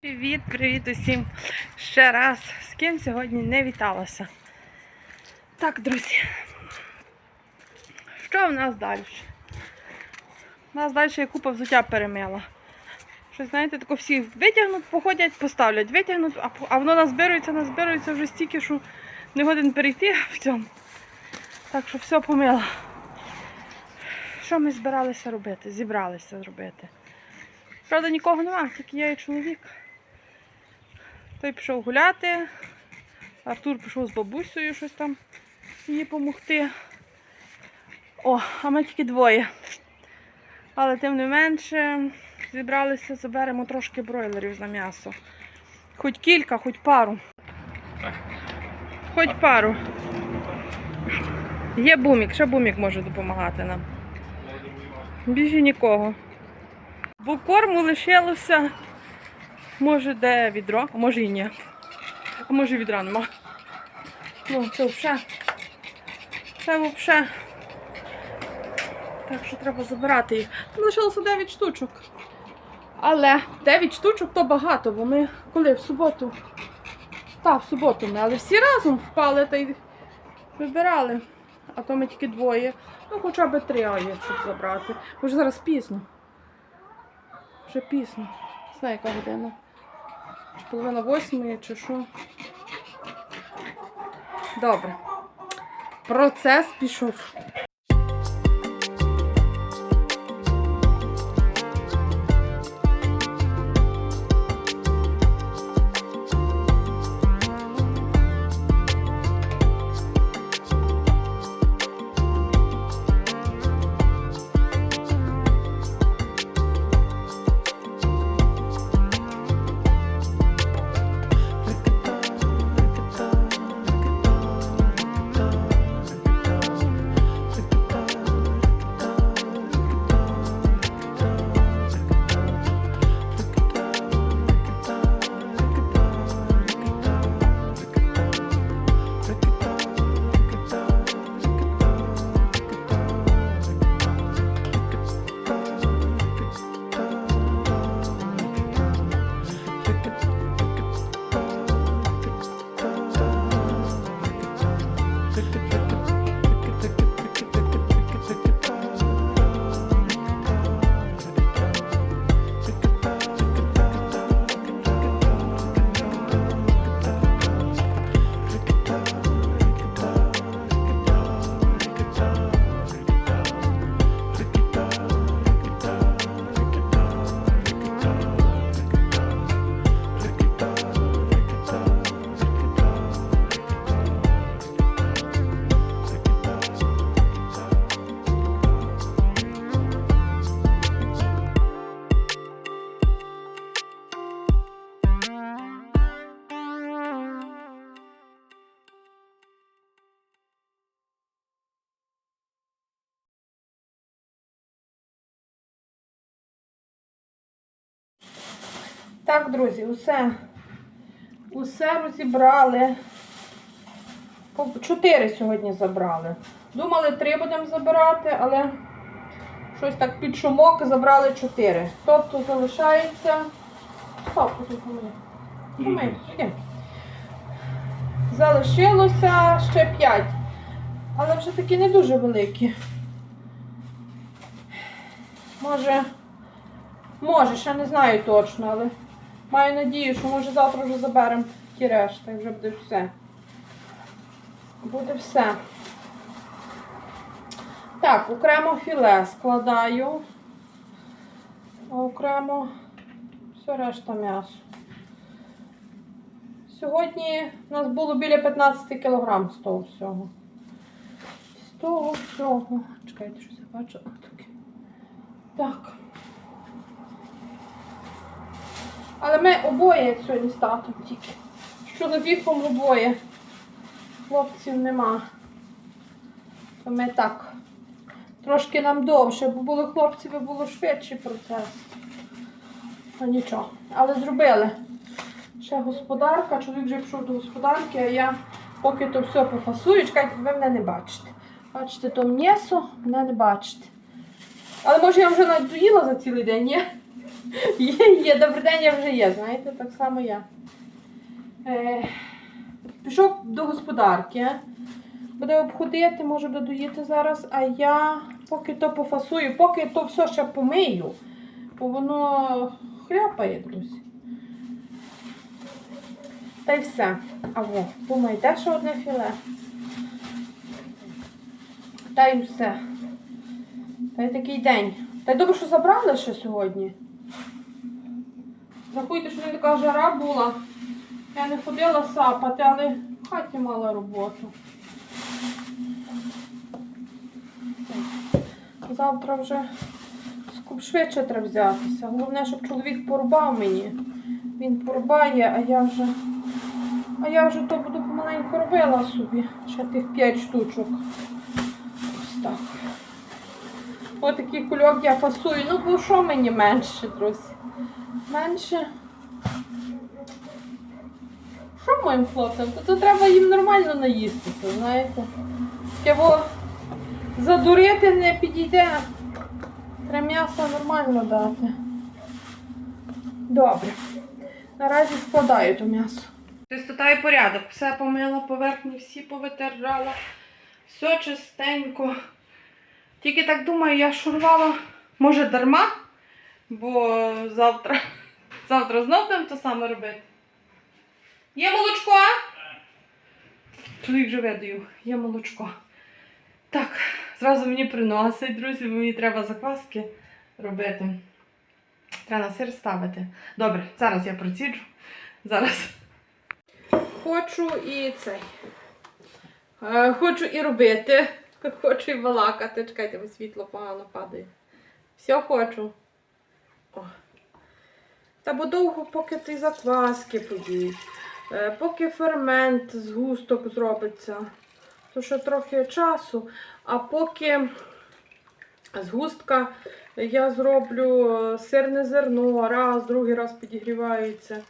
Привіт, привіт усім ще раз. З ким сьогодні не віталася. Так, друзі. Що в нас далі? У нас далі я купа взуття перемила. Щось, знаєте, тако всі витягнуть, походять, поставлять, витягнуть, а, а воно назбирується, назбирується вже стільки, що не годин перейти в цьому. Так що все помила. Що ми збиралися робити? Зібралися зробити. Правда, нікого нема, тільки я і чоловік. Той пішов гуляти. Артур пішов з бабусею щось там їй допомогти. О, а ми тільки двоє. Але тим не менше зібралися, заберемо трошки бройлерів на м'ясо. Хоч кілька, хоч пару. Хоч пару. Є бумік, ще бумік може допомагати нам. Більше нікого. Бо корму лишилося. Може, де відро, а може і ні. А може відра нема. Ну, це взагалі. Це взагалі. Так що треба забирати їх. Там лишилося 9 штучок. Але 9 штучок то багато, бо ми коли в суботу. Та, в суботу ми, але всі разом впали та й вибирали. А то ми тільки двоє. Ну, хоча б три а є, щоб забрати. Бо ж зараз пізно. Вже пізно. Не знаю, яка година. Половина восьмої, чи що. Добре. Процес пішов. Так, друзі, усе. Усе розібрали. Чотири сьогодні забрали. Думали, три будемо забирати, але щось так під шумок забрали чотири. Тобто залишається. Стоп, тут іди. Залишилося ще п'ять. Але вже такі не дуже великі. Може, може, ще не знаю точно, але маю надію, що може завтра вже заберемо ті решта і вже буде все. Буде все. Так, окремо філе складаю, а окремо все решта м'ясо. Сьогодні у нас було біля 15 кг з того всього. З того всього. Чекайте, щось я бачу. Так. Але ми обоє сьогодні з татом тільки. З чоловіком обоє. Хлопців нема. То ми так. Трошки нам довше, бо були хлопці, би було швидший процес. Ну нічого. Але зробили. Ще господарка, чоловік вже пішов до господарки, а я поки то все пофасую, чекайте, ви мене не бачите. Бачите, то м'ясо, мене не бачите. Але може я вже навіть доїла за цілий день, ні? Є, є, добрий день, я вже є, знаєте, так само я. Е, пішов до господарки. Буде обходити, може додоїти зараз, а я поки то пофасую, поки то все ще помию, бо воно хляпає, друзі. Та й все. А во, де ще одне філе? Та й все. Та й такий день. Та й добре, що забрали ще сьогодні. Рахуйте, що не така жара була. Я не ходила сапати, але в хаті мала роботу. Завтра вже швидше треба взятися. Головне, щоб чоловік порубав мені. Він порубає, а я вже. А я вже то буду помаленьку робила собі. Ще тих 5 штучок. Ось так. Ось такий кульок я фасую. Ну, бо що мені менше, друзі? Менше. Що моїм хлопцям? То, треба їм нормально наїстися, знаєте. Таке задурити не підійде. Треба м'ясо нормально дати. Добре. Наразі складаю то м'ясо. Чистота і порядок. Все помила, поверхні всі повитирала. Все чистенько. Тільки так думаю, я шурувала, може, дарма, бо завтра, завтра знов будемо те саме робити. Є молочко? Чоловік вже видаю, є молочко. Так, зразу мені приносить, друзі, бо мені треба закваски робити. Треба на сир ставити. Добре, зараз я проціджу. Зараз. Хочу і цей. Е, Хочу і робити. Хочу і балакати. Чекайте, бо світло погано падає. Все хочу. О. Та бо довго, поки ті закваски подіють, е, поки фермент з густок зробиться, то ще трохи часу. А поки з густка я зроблю е, сирне зерно, раз, другий раз підігрівається.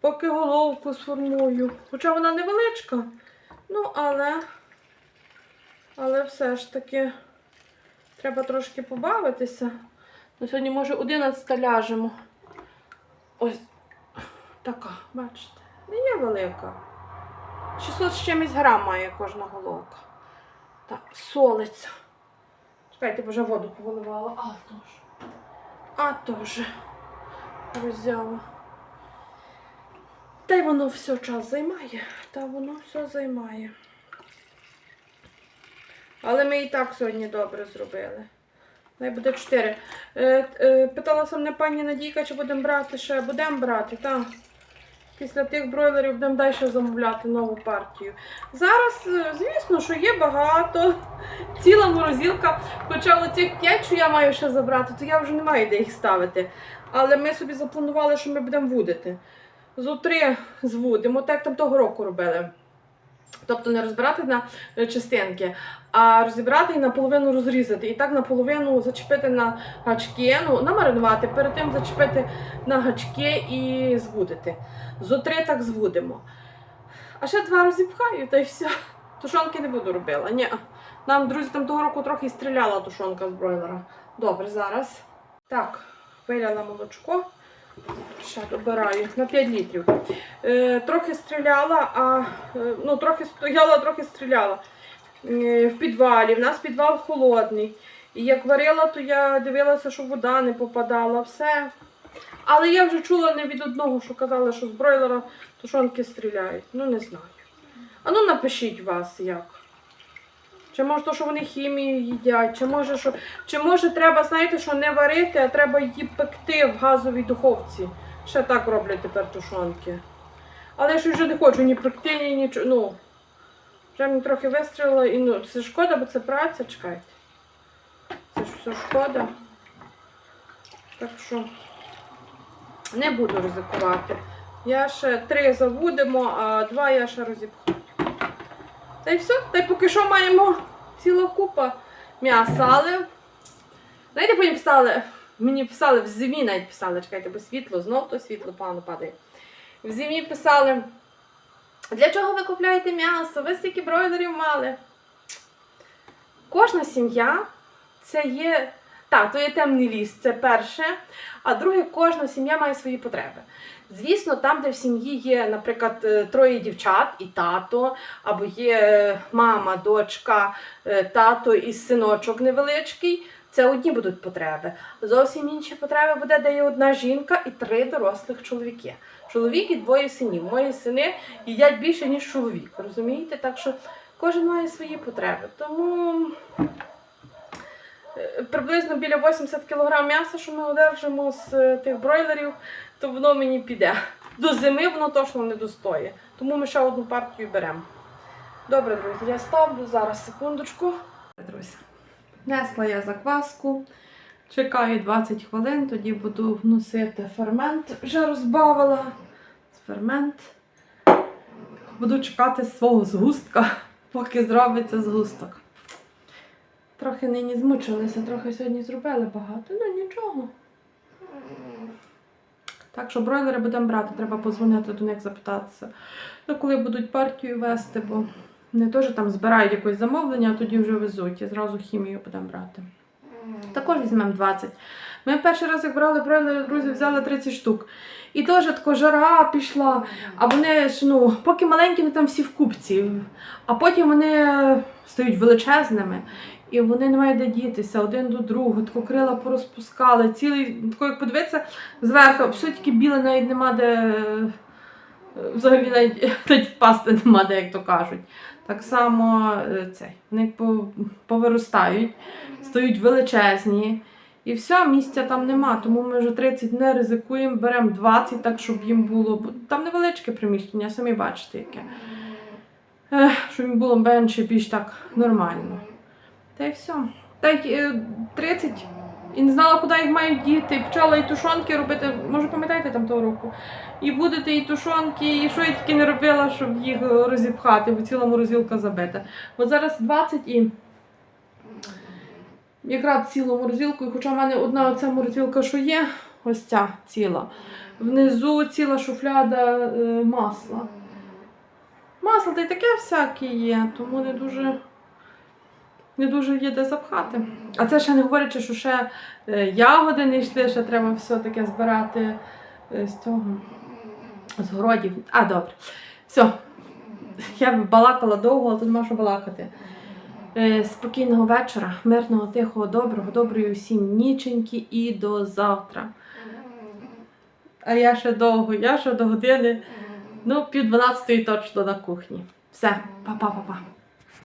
Поки головку сформую. Хоча вона невеличка, ну але. Але все ж таки треба трошки побавитися. На сьогодні, може, 11 ляжемо. Ось така, бачите, не є велика. 600 з чимось грам має кожна головка. Так, солиться. Чекайте, бо вже воду повиливала. А то ж. А то ж. Роззяла. Та й воно все час займає. Та воно все займає. Але ми і так сьогодні добре зробили. Най буде 4. Е, е, питалася мене пані Надійка, чи будемо брати ще. Будемо брати, так. Після тих бройлерів будемо далі замовляти нову партію. Зараз, е, звісно, що є багато. Ціла морозилка. Хоча оцих 5, що я маю ще забрати, то я вже не маю де їх ставити. Але ми собі запланували, що ми будемо вудити. Зо три звудимо, так як там того року робили. Тобто не розбирати на е, частинки, а розібрати і наполовину розрізати. І так наполовину зачепити на гачки, ну, намаринувати, перед тим зачепити на гачки і звудити. Зо три так звудимо. А ще два розіпхаю, та й все. Тушонки не буду робила. Ні. Нам, друзі, там того року трохи стріляла тушонка з бройлера. Добре, зараз. Так, виляла молочко. Ще добираю на 5 літрів. Е, трохи стріляла, а е, ну, трохи стояла, трохи стріляла е, в підвалі. В нас підвал холодний. І як варила, то я дивилася, що вода не попадала, все. Але я вже чула не від одного, що казали, що з бройлера тушонки стріляють. Ну, не знаю. А ну напишіть вас як. Чи може то, що вони хімію їдять, чи може, що, чи може треба, знаєте, що не варити, а треба її пекти в газовій духовці. Ще так роблять тепер тушонки. Але я ж вже не хочу ні пекти, ні нічого. Ну, вже мені трохи вистрілило і ну, це шкода, бо це праця, чекайте. Це ж все шкода. Так що не буду ризикувати. Я ще три завудимо, а два я ще розіпхаю. Та й все. Та й поки що маємо ціла купа м'яса, але. Знаєте, мені писали, мені писали в зимі навіть писали, чекайте, бо світло, знов то світло погано падає. В зимі писали, для чого ви купляєте м'ясо? Ви стільки бройлерів мали. Кожна сім'я це є Так, то є темний ліс, це перше. А друге, кожна сім'я має свої потреби. Звісно, там, де в сім'ї є, наприклад, е, троє дівчат і тато, або є е, мама, дочка, е, тато і синочок невеличкий, це одні будуть потреби. Зовсім інші потреби буде, де є одна жінка і три дорослих чоловіки. Чоловік і двоє синів. Мої сини їдять більше, ніж чоловік. Розумієте? Так що кожен має свої потреби. Тому приблизно біля 80 кг м'яса, що ми одержимо з е, тих бройлерів, то воно мені піде. До зими воно точно не достоє. Тому ми ще одну партію беремо. Добре, друзі, я ставлю зараз секундочку. Друзі, несла я закваску. Чекаю 20 хвилин, тоді буду вносити фермент. Вже розбавила фермент. Буду чекати свого згустка, поки зробиться згусток. Трохи нині змучилися, трохи сьогодні зробили багато, ну нічого. Так що бройлери будемо брати, треба позвонити до них запитатися. Ну, коли будуть партію вести, бо не теж там збирають якось замовлення, а тоді вже везуть. І зразу хімію будемо брати. Також візьмемо 20. Ми перший раз, як брали бройлери, друзі, взяли 30 штук. І теж така жара пішла. А вони ж, ну, поки маленькі, вони там всі в купці. А потім вони стають величезними. І вони не мають де дітися один до другого, тако крила порозпускали, цілий, тако як подивитися зверху, все тільки біле, навіть нема де. е, Взагалі навіть, навіть впасти нема де, як то кажуть. Так само е, цей, вони повиростають, стають величезні. І все, місця там нема, тому ми вже 30 не ризикуємо, беремо 20, так щоб їм було. Там невеличке приміщення, самі бачите яке. Ех, щоб їм було менше, більш так нормально. Та й все. Та й е, 30 і не знала, куди їх мають діти. Почала і тушонки робити. Може, пам'ятаєте там того року? І будете і тушонки, і що я тільки не робила, щоб їх е, розіпхати, бо цілому розділка забита. От зараз 20 і якраз цілу морозилку, і хоча в мене одна оця морозилка, що є, ось ця ціла. Внизу ціла шуфляда е, масла. Масло та й таке всяке є, тому не дуже, не дуже є де запхати. А це ще не говорячи, що ще е, ягоди не йшли, ще треба все таке збирати е, з цього з городів. А, добре. Все. Я б балакала довго, але тут що балакати. Е, Спокійного вечора, мирного, тихого, доброго, доброї усім ніченьки і до завтра. А я ще довго, я ще до години, ну, пів дванадцятої точно на кухні. Все, па-па-па-па.